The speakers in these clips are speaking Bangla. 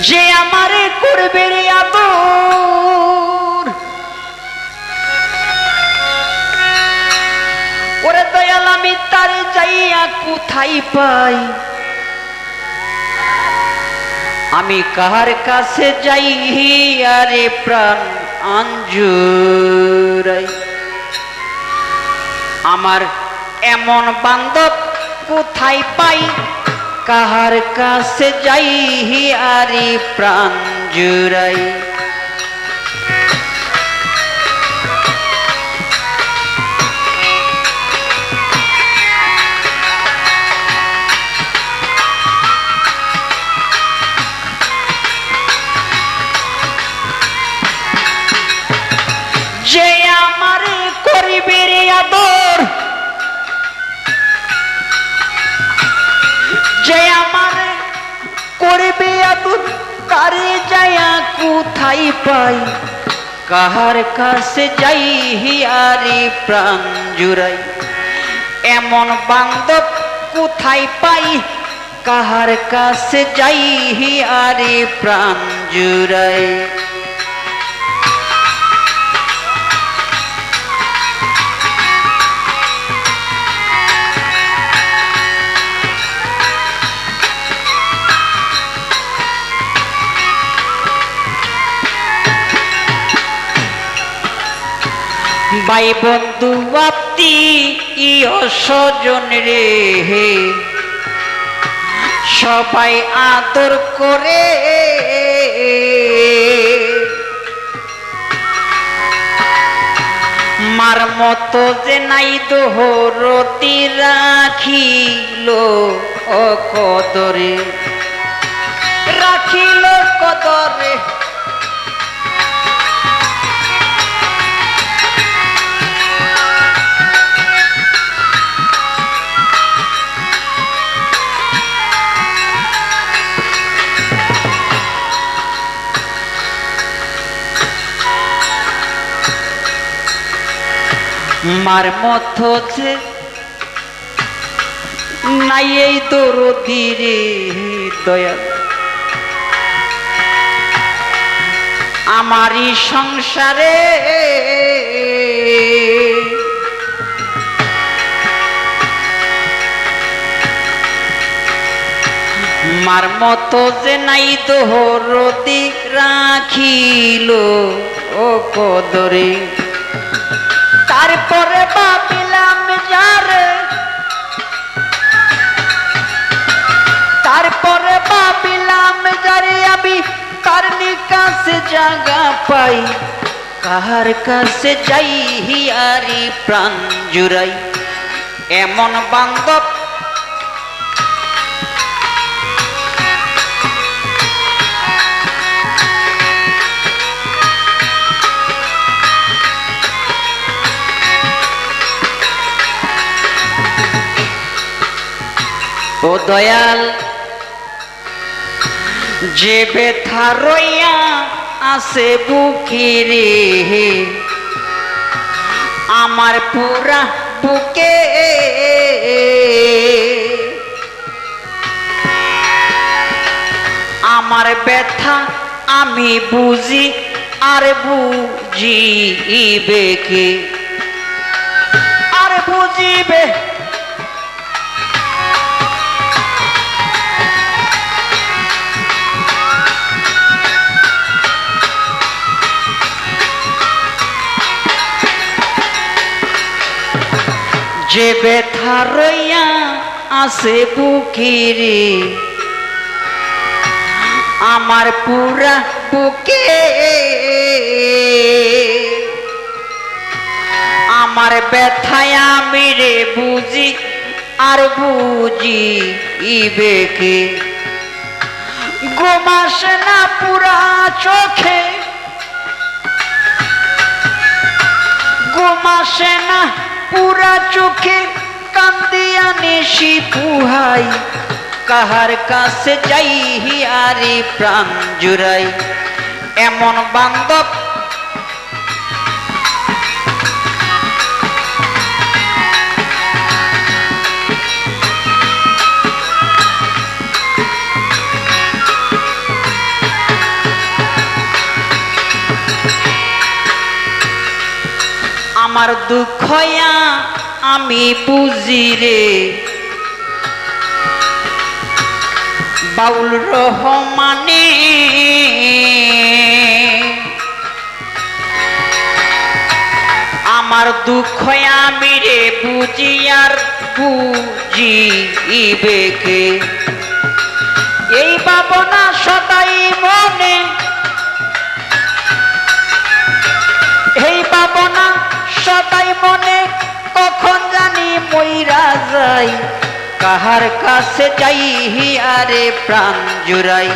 যে আমারে করবে রে আদর। ওরে দয়াল, আমি তারে যাইয়া কোথায় পাই? আমি কার কাছে যাই আরে প্রাণ আঞ্জুরাই? আমার এমন বান্ধব কোথায় পাই? কাহার কাছে যাই আরে প্রাণ জুড়াই তারে যায়া কোথায় পাই কাহার কাছে যাই হিয়ারি প্রাণ জুড়াই এমন বান্ধব কোথায় পাই কাহার কাছে যাই হিয়ারি প্রাণ জুড়াই ভাই বন্ধু, আপনি স্বজন রে? সবাই আদর করে। মার মতো যে নাই দোহরতি রাখিল কদরে। রাখিল কদরে। মার মতো যে নাই এই দরদি রে দয়াল। আমারই সংসারে মার মতো যে নাই দোহরতি রাখিল ও কদরে। তারপরে ভাবিলাম যারে। তারপরে ভাবিলাম যারে আমি তার নিকাশে জাগা পাই, কাহার কাছে যাই হিয়ারি প্রাণ জুড়াই। এমন বান্ধব ও দয়াল, যে ব্যথা রইয়া আছে বুকিরে, আমার পুরা বুকে। আমার ব্যথা আমি বুঝি, আর বুঝিবে কে? আর বুঝিবে যে ব্যথা রইয়া আছে বুকিরে, আমার পুরা বুকে। আমার ব্যথায় আমি রে বুঝি আর বুঝি ইবেকে গোমাসে না পুরা চোখে গোমাসে না পুরা চোখে কান্দিয়া নেশি পুহাই কাহার কাছে যাই হিয়ারি প্রাণ জুড়াই এমন বান্ধব আমার দুঃখয়া আমি বুঝি রে। বাউল রহমানে আমার দুঃখ আমি রে বুঝি আর বুঝিবে কে। এই ভাবনা সদাই মনে মইরা কাহার কাছে যাই আরে প্রাণ জুড়াই।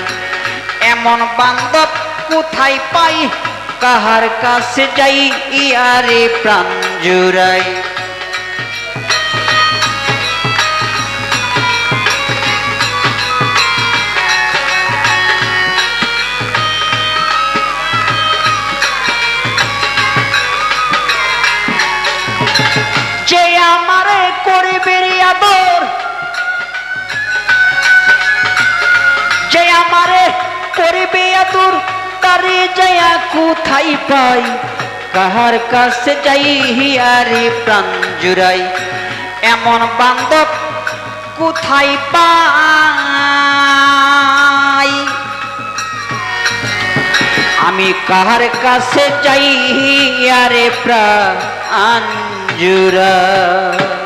এমন বান্ধব কোথায় পাই, কাহার কাছে যাই আরে প্রাণ জুড়াই। করিবে রে আদর। যে আমারে কোথায় পাই? কাহার কাছে যাই হিয়ারে প্রাণ জুড়াই। এমন বান্ধব কোথায় পাই? আমি কাহার কাছে যাই আরে প্রাণ জুড়াই।